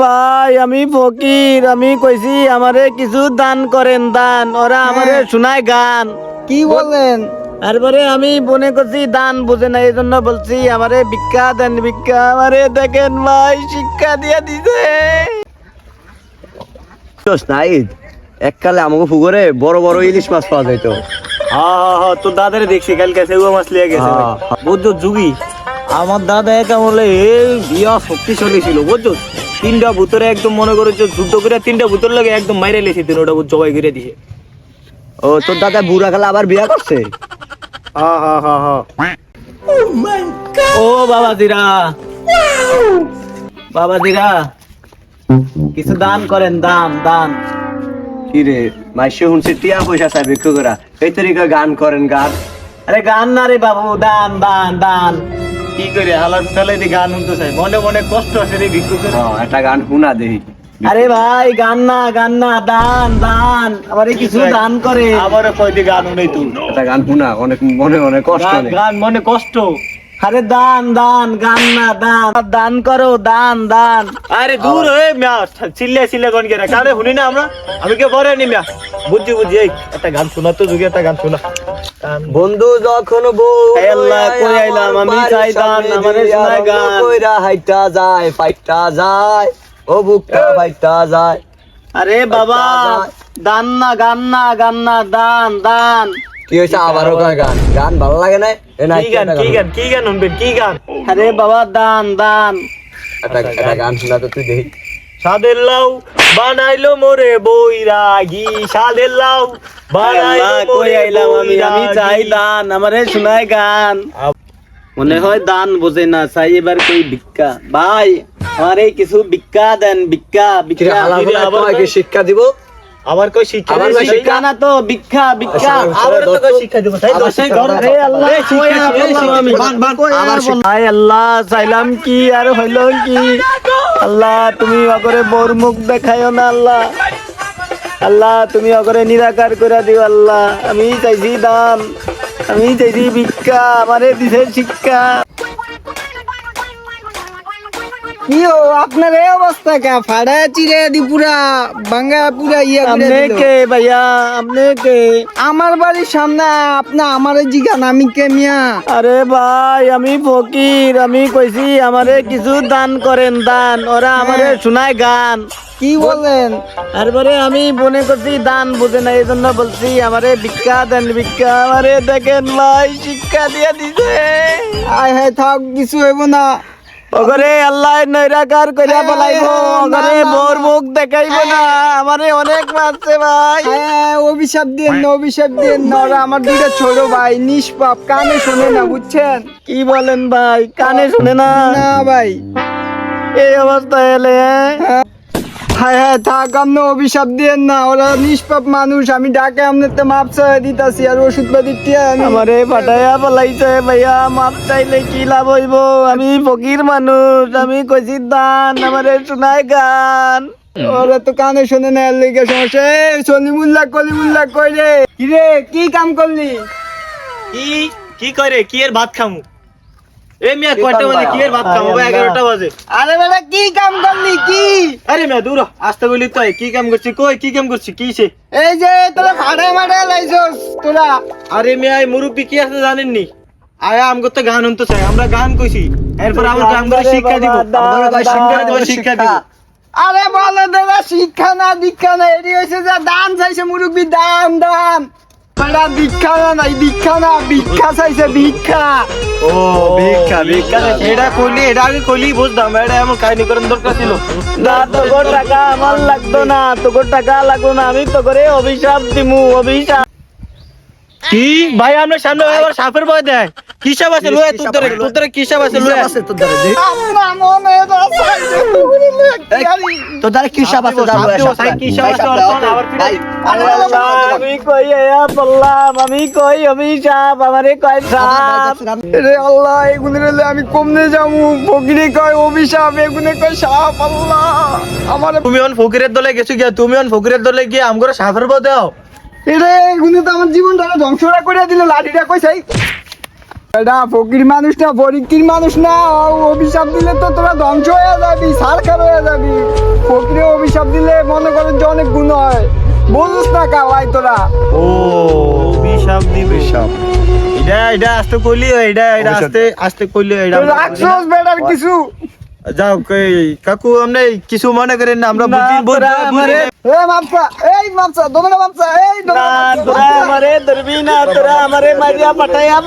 ভাই আমি ফকির আমি কইছি আমারে কিছু দান করেন দান। ওরা আমারে শোনায় গান। কি বলেন? তারপরে আমি মনে করছি দান বুঝে না এই জন্য বলছি আমারে ভিক্ষা দেন ভিক্ষা আমারে দেখেন ভাই শিক্ষা দিয়ে দিছে। নাইদ এককালে আমাকে পুকুরে বড় বড় ইলিশ মাছ পাওয়া যাইতো। হ্যাঁ হ্যাঁ হ্যাঁ তোর দাদারে দেখছি কালকে সেগুলো মাছ লিয়ে গেছে। হ্যাঁ। বুঝছ যুগি আমার দাদা একা বলে এই বিয়া শক্তিশালী ছিল বুঝছ তিনটা ভূতরে একদম মনে করেছ যুদ্ধ করে তিনটা ভূতর লাগে একদম মাইরে লেছে তিন ওটা জবাই করে দিছে। ও তোর দাদা বুড়া কালে আবার বিয়া করছে? ও বাবা দিরা বাবা দিরা কিছু দান করেন দান দান। কি রে মাইসে শুনছে টিয়া পয়সা চাই বিক্রি করা এই তরিকা গান করেন গান। আরে গান না রে বাবু দান দান দান। কি করে? হালার ফেলে দি গান শুনতে চাই। মনে মনে কষ্ট আছে রে ভিক্ষু হ্যাঁ, একটা গান শুনা দেই আরে ভাই গান না গান না দান দান। আমারে কিছু দান করে। আবার কই দি গান শুনাই তুই। একটা গান শুনা অনেক মনে মনে কষ্ট গান মনে কষ্ট। আরে দান দান গান না দান। দান করো দান দান। আরে দূর হয়ে মিয়া চিল্লে চিল্লে কোন গেরা? কারে শুনি না আমরা? আমি কে পরে নি মিয়া? বুঝছি এই একটা গান শোনা তো যুগে একটা গান শোনা। বন্ধু যখন বউ হে আল্লাহ, কই আইলাম, আমি চাই দান, আমারে শোনায় গান। কইরা হাইটা যায় ফাইটা যায়। ও বুকটা ফাইটা যায়। আরে বাবা দান না গান না গান না দান দান। কি হয়েছে আবারও গান? গান? ভালো লাগে না? কি গান কি গান কি গান শুনবেন? কি গান? আরে বাবা দান দান। একটা একটা গান। শোনা তো তুই দেখি। সাদের লাউ বানাইলো মোরে বইরাগি সাদের লাউ বানাইলো মোরে আমি? আমি চাই দান আমারে শোনায় গান। মনে হয় দান বোঝে না চাই এবার কই ভিক্ষা। ভাই আমারে কিছু ভিক্ষা দেন ভিক্ষা ভিক্ষা। আবার শিক্ষা দিব? আবার কই শিক্ষা আবার কই শিক্ষা? না তো ভিক্ষা ভিক্ষা। আচ্ছা, আবার তো কই শিক্ষা দিব? তাই শিক্ষা ঘর রে আল্লাহ শিক্ষা, বললাম আমি। বান, বান, কই আবার আল্লাহ চাইলাম কি আর হইল কি? আল্লাহ তুমি অগরে বোর মুখ দেখাইও না আল্লাহ। আল্লাহ তুমি অগরে নিরাকার করে দিও আল্লাহ। আমি চাইছি দান আমি চাইছি ভিক্ষা আমারে দিছে শিক্ষা। আপনার এই অবস্থা কা? ফাড়া চিরে দি পুরা ভাঙ্গা পুরা ইয়া আপনি কে ভাইয়া? আপনি কে? আমার বাড়ির সামনে আপনি আমার জিগান আমি কে মিয়া? আরে ভাই আমি ফকির আমি কইছি আমারে কিছু দান করেন দান। ওরা আমারে শোনায় গান। কি বলেন? তারপরে আমি মনে করছি দান বুঝে না এই জন্য বলছি আমারে ভিক্ষা দেন ভিক্ষা। আমারে দেখেন ভাই শিক্ষা দিয়ে দিছে। আয় হায় থাক কিছু হইব না। ওগরে আল্লাহ নৈরাকার কইরা বলাইবো ওগরে মোর মুখ দেখাইবো না। আমারে অনেক মারছে ভাই। হ্যাঁ অভিশাপ দিয়ে না অভিশাপ দিয়ে না। আমার দুইটা ছোট ভাই নিষ্পাপ কানে শুনে না বুঝছেন? কি বলেন ভাই কানে শুনে না। না ভাই। এই অবস্থা এলে হ্যাঁ? হ্যাঁ থাক আপনি অভিশাপ দিয়েন না। ওরা নিষ্পাপ মানুষ আমি ডাকে আপনার তো মাপ চাই দিতাছি আর ওষুধ পাতি টিয়া আমি। আমারে ফাটাইয়া বলাইছে ভাইয়া মাপ চাইলে কি লাভ হইব? আমি ফকির মানুষ আমি কইছি দান আমারে শোনায় গান। ওরা তো কানে শোনে না লেগে সমস্যা। সলিমুল্লাহ কলিমুল্লাহ কই রে? কি রে কি কাম করলি? কি কি করে কি এর ভাত খামু? এ মিয়া কয়টা বাজে? কি এর ভাত ভাই এগারোটা বাজে। আরে বেটা কি কাম করলি? কি? আরে মিয়া দূর আসতে বলি তো কি কাম করছি? কই কি কাম করছি? কি সে এই যে তোরা ফাড়ে লাইছস তোরা। আরে মিয়া এই মুরব্বি কি আছে জানেন নি আরে আমগো তো গান শুনতে চাই। আমরা গান কইছি। এরপর আমরা গান করে শিক্ষা দিব। আমরা ভাই শিক্ষা দিব শিক্ষা দিব। আরে বলে দাদা শিক্ষা না দীক্ষা না। এটি হয়েছে যে দান চাইছে মুরব্বী দান দান। বেটা দীক্ষা না নাই দীক্ষা না, ভিক্ষা চাইছে, ভিক্ষা। ও, ভিক্ষা ভিক্ষা এটা কইলি, এটা আগে কইলি, বুঝতাম, এটা এমন কাহিনী করার দরকার ছিল। না তো টাকা আমার লাগতো না তো গো টাকা লাগতো না, আমি তো করে অভিশাপ দিমু, অভিশাপ। কি? ভাই আমরা সামনে আবার সাপের ভয় দেয় কি সাপ আছে? লয়ে তোর ধরে তোর ধরে কি সাপ আছে? লয়ে। আমরা তো চাইছে মুরব্বী কি আরি? তোর দ্বারা কি সাপ আছে? সাপ দিও, সাপ কি সাপ আছে আবার আল্লাহ, আমি কই? আমি কই? অভিশাপ আমারে কয় সাপ? রে আল্লাহ এগুলি রে আমি কমনে যাব? ফকিরে কয় অভিশাপ এগুনে কয় সাপ আল্লাহ। আমার তুমি অন ফকিরের দলে গেছো গিয়া তুমি অন ফকিরের দলে গিয়ে আমগরে সাপের ভয় দাও রে এগুনে তো আমার জীবনটা ধ্বংসরা করে দিল লাঠিটা কইছাই এটা ফকির মানুষ না ফরিকির মানুষ না অভিশাপ দিলে তো তোরা ধ্বংস হয়ে যাবি সারখার হয়ে যাবি। ফকিরে অভিশাপ দিলে মনে করেন যে অনেক গুণ হয়। বুঝুস না কাওয়াই তোরা। ও অভিশাপ দিব। সব এটা এটা আস্তে কইলি এটা এটা আস্তে আস্তে কইলি এটা রাখছোস। বেটার কিছু। যাও কাকু আপনি কিছু মনে করেন না আমরা বুঝি বুঝি। এ মাপসা এই মাপসা দোকানে মাপসা এই না তোরা আমারে ধরবি না তোরা আমারে মারিয়া পাঠাইয়া